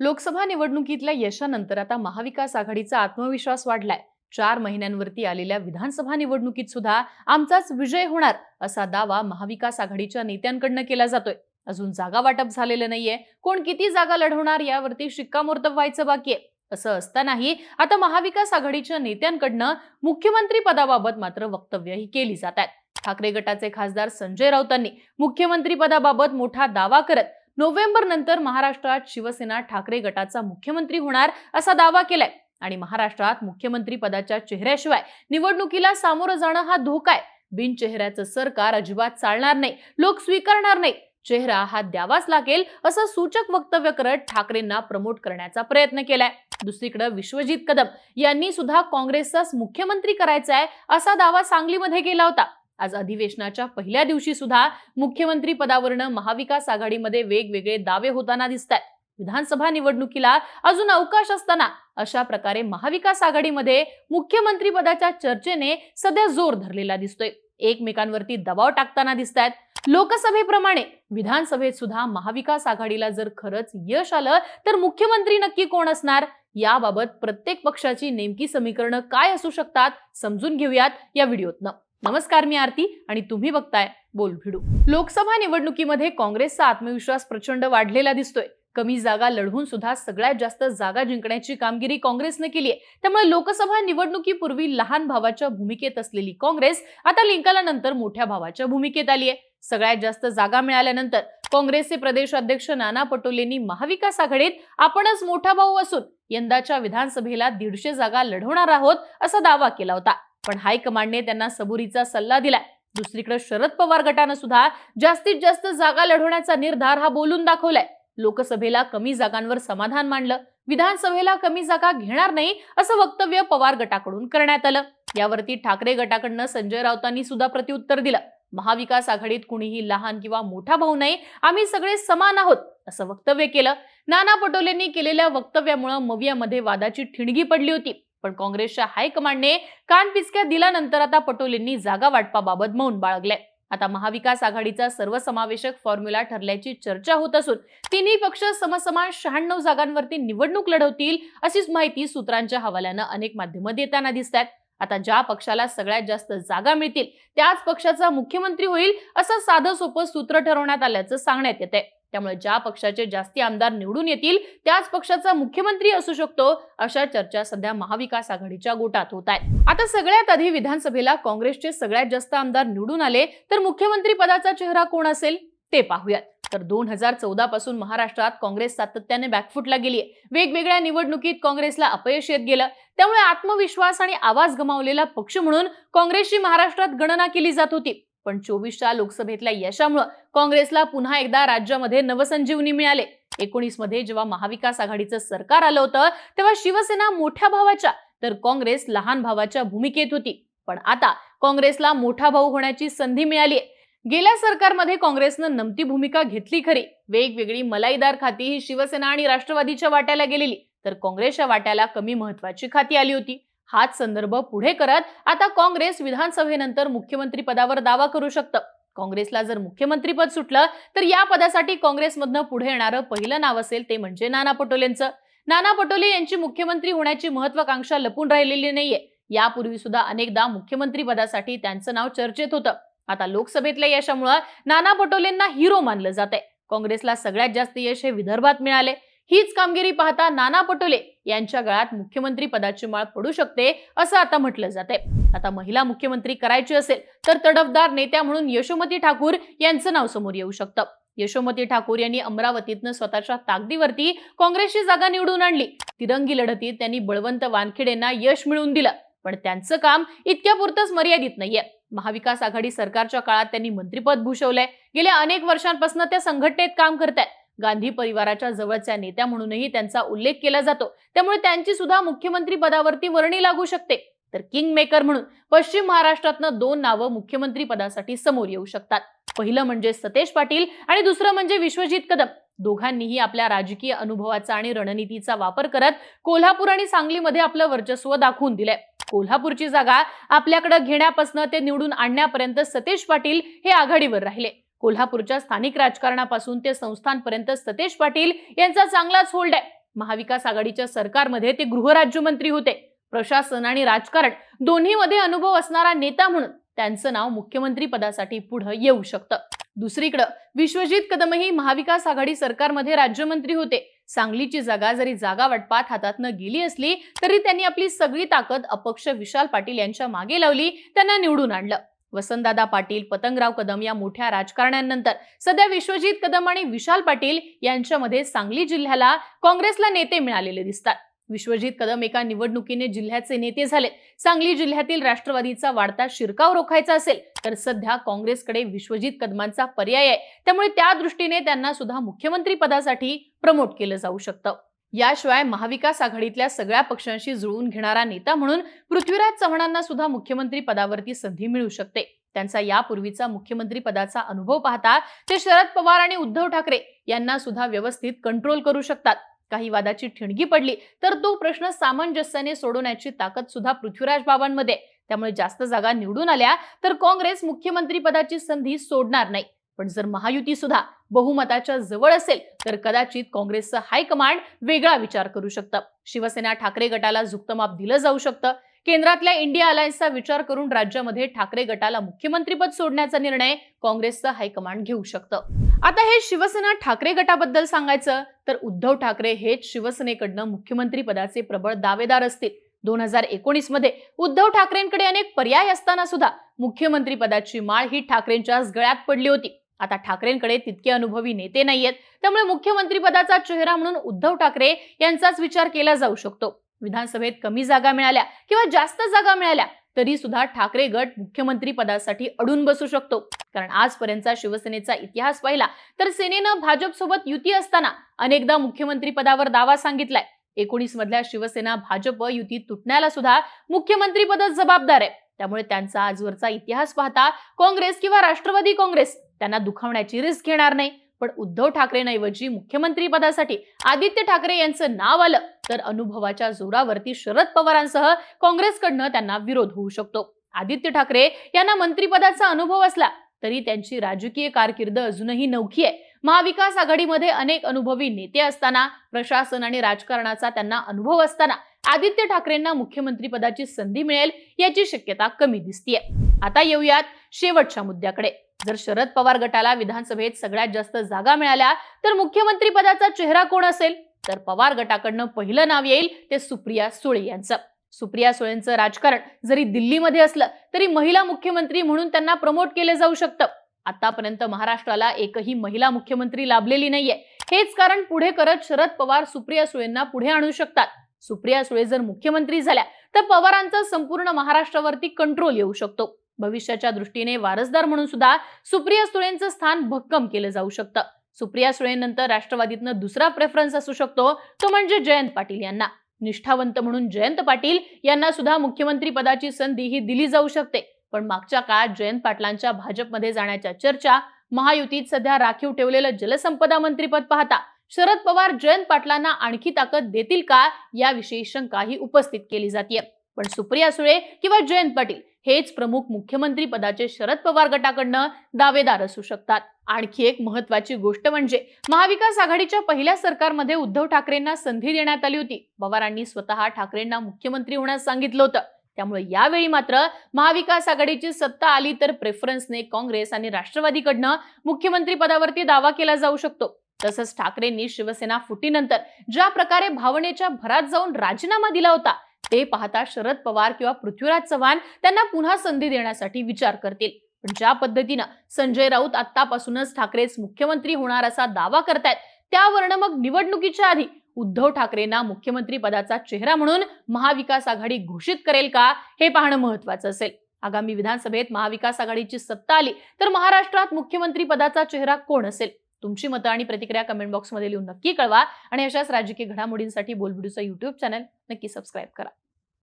लोकसभा निवडणुकीतल्या यशानंतर आता महाविकास आघाडीचा आत्मविश्वास वाढलाय. चार महिन्यांवरती आलेल्या विधानसभा निवडणुकीत सुद्धा आमचाच विजय होणार असा दावा महाविकास आघाडीच्या नेत्यांकडनं केला जातोय. अजून जागा वाटप झालेलं नाहीये. कोण किती जागा लढवणार यावरती शिक्कामोर्तब व्हायचं बाकी आहे. असं असतानाही आता महाविकास आघाडीच्या नेत्यांकडनं मुख्यमंत्री पदाबाबत मात्र वक्तव्यही केली जात आहेत. ठाकरे गटाचे खासदार संजय राऊतांनी मुख्यमंत्री पदाबाबत मोठा दावा करत नोव्हेंबर नंतर महाराष्ट्रात शिवसेना ठाकरे गटाचा मुख्यमंत्री होणार असा दावा केलाय. आणि महाराष्ट्रात मुख्यमंत्री पदाच्या चेहऱ्याशिवाय निवडणुकीला सामोरं जाणं हा धोका आहे. बिनचेहऱ्याचं सरकार अजिबात चालणार नाही. लोक स्वीकारणार नाही. चेहरा हा द्यावाच लागेल असं सूचक वक्तव्य करत ठाकरेंना प्रमोट करण्याचा प्रयत्न केलाय. दुसरीकडे विश्वजित कदम यांनी सुद्धा काँग्रेसचाच मुख्यमंत्री करायचा आहे असा दावा सांगलीमध्ये केला होता. आज अधिवेशनाच्या पहिल्या दिवशी सुद्धा मुख्यमंत्री पदावरनं महाविकास आघाडीमध्ये वेगवेगळे दावे होताना दिसत आहेत विधानसभा निवडणुकीला अजून अवकाश असताना अशा प्रकारे महाविकास आघाडीमध्ये मुख्यमंत्री पदाच्या चर्चेने सध्या जोर धरलेला दिसतोय. एकमेकांवरती दबाव टाकताना दिसत आहेत लोकसभेप्रमाणे विधानसभेत सुद्धा महाविकास आघाडीला जर खरंच यश आलं तर मुख्यमंत्री नक्की कोण असणार? याबाबत प्रत्येक पक्षाची नेमकी समीकरणं काय असू शकतात समजून घेऊयात या व्हिडिओतनं. नमस्कार मी आरती आणि तुम्ही बघताय बोल भिडू. लोकसभा निवडणुकीमध्ये काँग्रेसचा आत्मविश्वास प्रचंड वाढलेला दिसतोय. कमी जागा लढवून सुद्धा सगळ्यात जास्त जागा जिंकण्याची कामगिरी काँग्रेसने केली आहे. त्यामुळे लोकसभा निवडणुकीपूर्वी लहान भावाच्या भूमिकेत असलेली काँग्रेस आता लिंकाला नंतर मोठ्या भावाच्या भूमिकेत आली आहे. सगळ्यात जास्त जागा मिळाल्यानंतर काँग्रेसचे प्रदेश अध्यक्ष नाना पटोलेंनी महाविकास आघाडीत आपणच मोठा भाऊ असून यंदाच्या विधानसभेला दीडशे जागा लढवणार आहोत असा दावा केला होता. पण हायकमांडने त्यांना सबुरीचा सल्ला दिलाय. दुसरीकडे शरद पवार गटानं सुद्धा जास्तीत जास्त जागा लढवण्याचा निर्धार हा बोलून दाखवलाय. लोकसभेला कमी जागांवर समाधान मांडलं. विधानसभेला कमी जागा घेणार नाही असं वक्तव्य पवार गटाकडून करण्यात आलं. यावरती ठाकरे गटाकडनं संजय राऊतांनी सुद्धा प्रत्युत्तर दिलं. महाविकास आघाडीत कुणीही लहान किंवा मोठा भाऊ नाही आम्ही सगळे समान आहोत असं वक्तव्य केलं. नाना पटोलेंनी केलेल्या वक्तव्यामुळे मवियामध्ये वादाची ठिणगी पडली होती. पण काँग्रेसच्या हायकमांडने कान पिचक्या दिल्यानंतर आता पटोलेंनी जागा वाटपाबाबत मौन बाळगलंय. आता महाविकास आघाडीचा सर्वसमावेशक फॉर्म्युला ठरल्याची चर्चा होत असून तिन्ही पक्ष समसमान शहाण्णव जागांवरती निवडणूक लढवतील अशीच माहिती सूत्रांच्या हवाल्यानं अनेक माध्यमं देताना दिसत आहेत आता ज्या पक्षाला सगळ्यात जास्त जागा मिळतील त्याच पक्षाचा मुख्यमंत्री होईल असं साधं सोपं सूत्र ठरवण्यात आल्याचं सांगण्यात येते त्यामुळे ज्या पक्षाचे जास्ती आमदार निवडून येतील त्याच पक्षाचा मुख्यमंत्री असू शकतो अशा चर्चा सध्या महाविकास आघाडीच्या गोटात होत आहेत. आता सगळ्यात आधी विधानसभेला काँग्रेसचे सगळ्यात जास्त आमदार निवडून आले तर मुख्यमंत्री पदाचा चेहरा कोण असेल? ते पाहूयात. तर दोन हजार चौदा पासून महाराष्ट्रात काँग्रेस सातत्याने बॅकफुटला गेली वेगवेगळ्या निवडणुकीत काँग्रेसला अपयश येत गेलं. त्यामुळे आत्मविश्वास आणि आवाज गमावलेला पक्ष म्हणून काँग्रेसची महाराष्ट्रात गणना केली जात होती. पण चोवीसच्या लोकसभेतल्या यशामुळे काँग्रेसला पुन्हा एकदा राज्यामध्ये नवसंजीवनी मिळाले. एकोणीसमध्ये जेव्हा महाविकास आघाडीचं सरकार आलं होतं तेव्हा शिवसेना मोठ्या भावाच्या तर काँग्रेस लहान भावाच्या भूमिकेत होती. पण आता काँग्रेसला मोठा भाऊ होण्याची संधी मिळाली गेल्या सरकारमध्ये काँग्रेसनं नमती भूमिका घेतली खरी. वेगवेगळी मलाईदार खाती ही शिवसेना आणि राष्ट्रवादीच्या वाट्याला गेलेली तर काँग्रेसच्या वाट्याला कमी महत्वाची खाती आली होती. हाच संदर्भ पुढे करत आता काँग्रेस विधानसभेनंतर मुख्यमंत्री पदावर दावा करू शकतं. काँग्रेसला जर मुख्यमंत्रीपद सुटलं तर या पदासाठी काँग्रेसमधनं पुढे येणारं पहिलं नाव असेल ते म्हणजे नाना पटोलेंचं. नाना पटोले यांची मुख्यमंत्री होण्याची महत्वाकांक्षा लपून राहिलेली नाहीये. यापूर्वी सुद्धा अनेकदा मुख्यमंत्री पदासाठी त्यांचं नाव चर्चेत होतं. आता लोकसभेतल्या यशामुळं नाना पटोलेंना हिरो मानलं जात आहे काँग्रेसला सगळ्यात जास्त यश हे विदर्भात मिळाले. हीच कामगिरी पाहता नाना पटोले यांच्या गळ्यात मुख्यमंत्री पदाची माळ पडू शकते असं आता म्हटलं जाते आता महिला मुख्यमंत्री करायची असेल तर तडफदार नेत्या म्हणून यशोमती ठाकूर यांचं नाव समोर येऊ शकतं. यशोमती ठाकूर यांनी अमरावतीतनं स्वतःच्या ताकदीवरती काँग्रेसची जागा निवडून आणली. तिरंगी लढतीत त्यांनी बळवंत वानखेडेंना यश मिळवून दिलं. पण त्यांचं काम इतक्यापुरतंच मर्यादित नाहीये. महाविकास आघाडी सरकारच्या काळात त्यांनी मंत्रिपद भूषवलंय. गेल्या अनेक वर्षांपासून त्या संघटनेत काम करतायत. गांधी परिवाराच्या जवळच्या नेत्या म्हणूनही त्यांचा उल्लेख केला जातो. त्यामुळे त्यांची सुद्धा मुख्यमंत्री पदावरती वर्णी लागू शकते. तर किंग मेकर म्हणून पश्चिम महाराष्ट्रातनं दोन नावं मुख्यमंत्री पदासाठी समोर येऊ शकतात. पहिलं म्हणजे सतेज पाटील आणि दुसरं म्हणजे विश्वजित कदम. दोघांनीही आपल्या राजकीय अनुभवाचा आणि रणनीतीचा वापर करत कोल्हापूर आणि सांगलीमध्ये आपलं वर्चस्व दाखवून दिलंय. कोल्हापूरची जागा आपल्याकडे घेण्यापासून ते निवडून आणण्यापर्यंत सतेज पाटील हे आघाडीवर राहिले. कोल्हापूरच्या स्थानिक राजकारणापासून ते संस्थांपर्यंत सतेज पाटील यांचा चांगलाच होल्ड आहे. महाविकास आघाडीच्या सरकारमध्ये ते गृहराज्यमंत्री होते. प्रशासन आणि राजकारण दोन्हीमध्ये अनुभव असणारा नेता म्हणून त्यांचं नाव मुख्यमंत्री पदासाठी पुढे येऊ शकतं. दुसरीकडं विश्वजित कदमही महाविकास आघाडी सरकारमध्ये राज्यमंत्री होते. सांगलीची जागा जरी जागा वाटपात हातातनं गेली असली तरी त्यांनी आपली सगळी ताकद अपक्ष विशाल पाटील यांच्या मागे लावली त्यांना निवडून आणलं. वसंतदादा पाटील पतंगराव कदम या मोठ्या राजकारण्यांनंतर सध्या विश्वजित कदम आणि विशाल पाटील यांच्यामध्ये सांगली जिल्ह्याला काँग्रेसला नेते मिळालेले दिसतात. विश्वजित कदम एका निवडणुकीने जिल्ह्याचे नेते झाले. सांगली जिल्ह्यातील राष्ट्रवादीचा वाढता शिरकाव रोखायचा असेल तर सध्या काँग्रेसकडे विश्वजित कदमांचा पर्याय आहे. त्यामुळे त्या दृष्टीने त्यांना सुद्धा मुख्यमंत्री पदासाठी प्रमोट केलं जाऊ शकतं. याशिवाय महाविकास आघाडीतल्या सगळ्या पक्षांशी जुळवून घेणारा नेता म्हणून पृथ्वीराज चव्हाणांना सुद्धा मुख्यमंत्री पदावरती संधी मिळू शकते. त्यांचा यापूर्वीचा मुख्यमंत्री पदाचा अनुभव पाहता ते शरद पवार आणि उद्धव ठाकरे यांना सुद्धा व्यवस्थित कंट्रोल करू शकतात. काही वादाची ठिणगी पडली तर तो प्रश्न सामंजस्याने सोडवण्याची ताकद सुद्धा पृथ्वीराज बाबांमध्ये. त्यामुळे जास्त जागा निवडून आल्या तर काँग्रेस मुख्यमंत्री पदाची संधी सोडणार नाही. पण जर महायुती सुद्धा बहुमताच्या जवळ असेल तर कदाचित काँग्रेसचं हायकमांड वेगळा विचार करू शकतं. शिवसेना ठाकरे गटाला झुकतं दिलं जाऊ शकतं. केंद्रातल्या इंडिया अलायन्सचा विचार करून राज्यामध्ये ठाकरे गटाला मुख्यमंत्रीपद सोडण्याचा निर्णय काँग्रेसचं हायकमांड घेऊ शकतं. आता हे शिवसेना ठाकरे गटाबद्दल सांगायचं तर उद्धव ठाकरे हेच शिवसेनेकडनं मुख्यमंत्री पदाचे प्रबळ दावेदार असतील. दोन हजार एकोणीसमध्ये उद्धव ठाकरेंकडे अनेक पर्याय असताना सुद्धा मुख्यमंत्री पदाची माळ ही ठाकरेंच्याच गळ्यात पडली होती. आता ठाकरेंकडे तितके अनुभवी नेते नाहीयेत त्यामुळे मुख्यमंत्री पदाचा चेहरा म्हणून उद्धव ठाकरे यांचाच विचार केला जाऊ शकतो. विधानसभेत कमी जागा मिळाल्या किंवा जास्त जागा मिळाल्या तरी सुद्धा ठाकरे गट मुख्यमंत्री पदासाठी अडून बसू शकतो. कारण आजपर्यंतचा शिवसेनेचा इतिहास पाहिला तर सेनेनं भाजप सोबत युती असताना अनेकदा मुख्यमंत्री पदावर दावा सांगितलाय. एकोणीस मधल्या शिवसेना भाजप युती तुटण्याला सुद्धा मुख्यमंत्री पदच जबाबदार आहे. त्यामुळे त्यांचा आजवरचा इतिहास पाहता काँग्रेस किंवा राष्ट्रवादी काँग्रेस त्यांना दुखावण्याची रिस्क घेणार नाही. पण उद्धव ठाकरेंऐवजी मुख्यमंत्री पदासाठी आदित्य ठाकरे यांचं नाव आलं तर अनुभवाच्या जोरावरती शरद पवारांसह काँग्रेसकडनं त्यांना विरोध होऊ शकतो. आदित्य ठाकरे यांना मंत्रीपदाचा अनुभव असला तरी त्यांची राजकीय कारकीर्द अजूनही नवखी आहे. महाविकास आघाडीमध्ये अनेक अनुभवी नेते असताना प्रशासन आणि राजकारणाचा त्यांना अनुभव असताना आदित्य ठाकरेंना मुख्यमंत्री पदाची संधी मिळेल याची शक्यता कमी दिसतीये. आता येऊयात शेवटच्या मुद्द्याकडे. जर शरद पवार गटाला विधानसभेत सगळ्यात जास्त जागा मिळाल्या तर मुख्यमंत्री पदाचा चेहरा कोण असेल? तर पवार गटाकडनं पहिलं नाव येईल ते सुप्रिया सुळे यांचं. सुप्रिया सुळेंचं राजकारण जरी दिल्लीमध्ये असलं तरी महिला मुख्यमंत्री म्हणून त्यांना प्रमोट केले जाऊ शकतं. आतापर्यंत महाराष्ट्राला एकही महिला मुख्यमंत्री लाभलेली नाहीये. हेच कारण पुढे करत शरद पवार सुप्रिया सुळेंना पुढे आणू शकतात. सुप्रिया सुळे जर मुख्यमंत्री झाल्या तर पवारांचा संपूर्ण महाराष्ट्रावरती कंट्रोल येऊ शकतो. भविष्याच्या दृष्टीने वारसदार म्हणून सुद्धा सुप्रिया सुळेंचं स्थान भक्कम केलं जाऊ शकतं. सुप्रिया सुळेनंतर राष्ट्रवादीतनं दुसरा प्रेफरन्स असू शकतो तो म्हणजे जयंत पाटील यांना. निष्ठावंत म्हणून जयंत पाटील यांना सुद्धा मुख्यमंत्री पदाची संधी ही दिली जाऊ शकते. पण मागच्या काळात जयंत पाटलांच्या भाजपमध्ये जाण्याच्या चर्चा महायुतीत सध्या राखीव ठेवलेलं जलसंपदा मंत्रीपद पाहता शरद पवार जयंत पाटलांना आणखी ताकद देतील का याविषयी शंका ही उपस्थित केली जाते पण सुप्रिया सुळे किंवा जयंत पाटील हेच प्रमुख मुख्यमंत्री पदाचे शरद पवार गटाकडनं दावेदार असू शकतात. आणखी एक महत्वाची गोष्ट म्हणजे महाविकास आघाडीच्या पहिल्या सरकारमध्ये उद्धव ठाकरेंना संधी देण्यात आली होती. पवारांनी स्वतः ठाकरेंना मुख्यमंत्री होण्यास सांगितलं होतं. त्यामुळे यावेळी मात्र महाविकास आघाडीची सत्ता आली तर प्रेफरन्सने काँग्रेस आणि राष्ट्रवादीकडनं मुख्यमंत्री पदावरती दावा केला जाऊ शकतो. तसंच ठाकरेंनी शिवसेना फुटीनंतर ज्या प्रकारे भावनेच्या भरात जाऊन राजीनामा दिला होता ते पाहता शरद पवार किंवा पृथ्वीराज चव्हाण त्यांना पुन्हा संधी देण्यासाठी विचार करतील. पण ज्या पद्धतीनं संजय राऊत आतापासूनच ठाकरेच मुख्यमंत्री होणार असा दावा करतायत त्यावरनं मग निवडणुकीच्या आधी उद्धव ठाकरेंना मुख्यमंत्री पदाचा चेहरा म्हणून महाविकास आघाडी घोषित करेल का हे पाहणं महत्वाचं असेल. आगामी विधानसभेत महाविकास आघाडीची सत्ता आली तर महाराष्ट्रात मुख्यमंत्री पदाचा चेहरा कोण असेल? तुमची मतं आणि प्रतिक्रिया कमेंट बॉक्समध्ये लिहून नक्की कळवा. आणि अशाच राजकीय घडामोडींसाठी बोलबिडूचं युट्यूब चॅनल नक्की सबस्क्राईब करा.